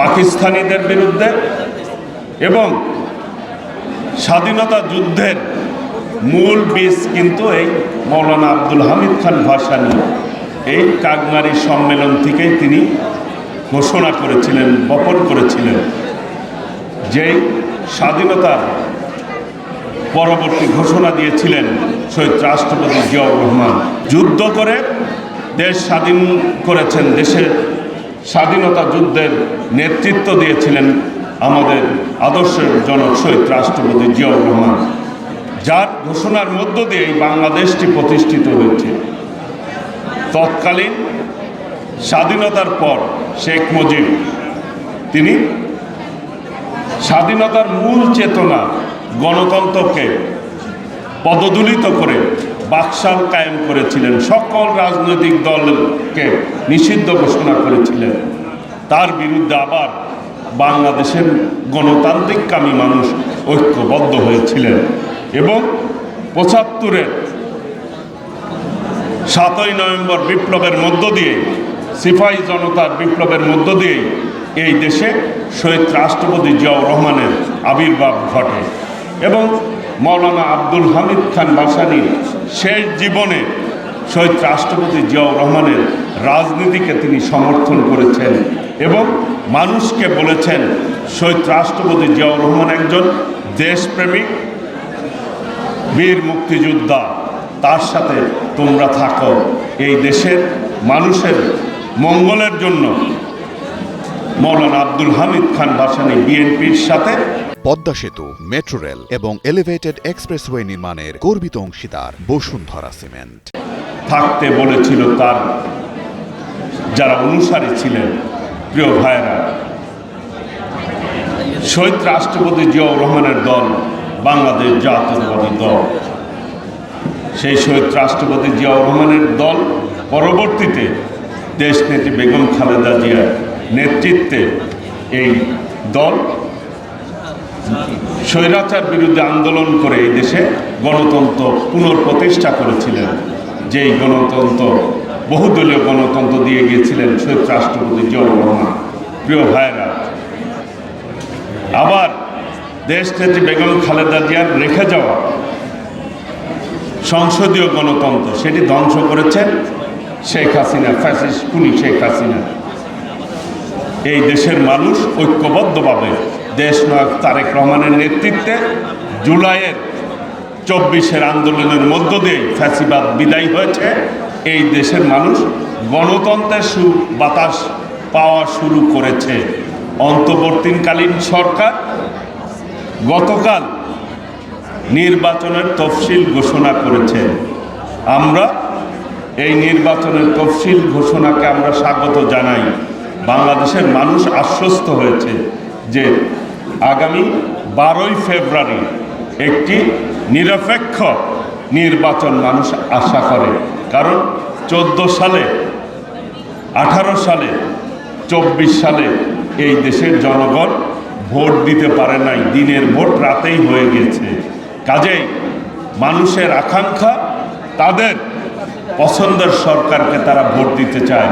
পাকিস্তানিদের বিরুদ্ধে এবং স্বাধীনতা যুদ্ধের মূল বীজ কিন্তু এই মৌলানা আব্দুল হামিদ খান ভাসানী। এই কাকমারি সম্মেলন থেকেই তিনি ঘোষণা করেছিলেন, বপন করেছিলেন যেই স্বাধীনতার পরবর্তী ঘোষণা দিয়েছিলেন শহীদ রাষ্ট্রপতি জিয়াউর রহমান। যুদ্ধ করে দেশ স্বাধীন করেছেন, দেশের স্বাধীনতা যুদ্ধের নেতৃত্ব দিয়েছিলেন আমাদের আদর্শের জনক শহীদ রাষ্ট্রপতি জিয়াউর রহমান। যার ঘোষণার মধ্য দিয়ে এই বাংলাদেশটি প্রতিষ্ঠিত হয়েছে। তৎকালীন স্বাধীনতার পর শেখ মুজিব, তিনি স্বাধীনতার মূল চেতনা গণতন্ত্রকে পদদলিত করে বাকশাল কায়েম করেছিলেন। সকল রাজনৈতিক দলকে নিষিদ্ধ ঘোষণা করেছিলেন। তার বিরুদ্ধে আবার বাংলাদেশের গণতান্ত্রিককামী মানুষ ঐক্যবদ্ধ হয়েছিলেন এবং পঁচাত্তরের সাতই নভেম্বর বিপ্লবের মধ্য দিয়ে, সিপাহী জনতার বিপ্লবের মধ্য দিয়েই এই দেশে শহীদ রাষ্ট্রপতি জিয়াউর রহমানের আবির্ভাব ঘটে এবং মৌলানা আব্দুল হামিদ খান বাসানির শেষ জীবনে শহীদ রাষ্ট্রপতি জিয়াউর রহমানের রাজনীতিকে তিনি সমর্থন করেছেন এবং মানুষকে বলেছেন, শহীদ রাষ্ট্রপতি জিয়াউর রহমান একজন দেশপ্রেমিক, বীর মুক্তিযোদ্ধা, তার সাথে তোমরা থাকো। এই দেশের মানুষের মঙ্গলের জন্য মৌলানা আব্দুল হামিদ খান ভাসানী বিএনপির সাথে পদ্মা সেতু, মেট্রো রেল এবং এলিভেটেড এক্সপ্রেসওয়ে নির্মাণের গর্বিত অংশীদার বসুন্ধরা সিমেন্ট। থাকতে বলেছিল তার যারা অনুসারী ছিলেন, প্রিয় ভাইরা শহীদ রাষ্ট্রপতি জিয়াউর রহমানের দল, বাংলাদেশ জাতীয়তাবাদী দল। সেই শহীদ রাষ্ট্রপতি জিয়াউর রহমানের দল পরবর্তীতে দেশনেত্রী বেগম খালেদা জিয়ার নেতৃত্বে এই দল স্বৈরাচার বিরুদ্ধে আন্দোলন করে এই দেশে গণতন্ত্র পুনঃপ্রতিষ্ঠা করেছিলেন। যেই গণতন্ত্র, বহুদলীয় গণতন্ত্র দিয়ে গিয়েছিলেন শহীদ রাষ্ট্রপতি জিয়াউর প্রিয় ভাইরা আবার দেশ নেত্রী বেগম খালেদা জিয়ার রেখে যাওয়া সংসদীয় গণতন্ত্র, সেটি ধ্বংস করেছেন শেখ হাসিনা, ফ্যাসিস্ট খুনি শেখ হাসিনা। এই দেশের মানুষ ঐক্যবদ্ধভাবে দেশনায়ক তারেক রহমানের নেতৃত্বে জুলাইয়ের চব্বিশের আন্দোলনের মধ্য দিয়ে ফ্যাসিবাদ বিদায় হয়েছে। এই দেশের মানুষ গণতন্ত্রের সু বাতাস পাওয়া শুরু করেছে। অন্তর্বর্তীকালীন সরকার গতকাল নির্বাচনের তফসিল ঘোষণা করেছে। আমরা এই নির্বাচনের তফসিল ঘোষণাকে আমরা স্বাগত জানাই। বাংলাদেশের মানুষ আশ্বস্ত হয়েছে যে আগামী বারোই ফেব্রুয়ারি একটি নিরপেক্ষ নির্বাচন মানুষ আশা করে। কারণ চোদ্দ সালে, আঠারো সালে, চব্বিশ সালে এই দেশের জনগণ ভোট দিতে পারে নাই। দিনের ভোট রাতেই হয়ে গেছে কাজেই মানুষের আকাঙ্ক্ষা তাদের পছন্দের সরকারকে তারা ভোট দিতে চায়।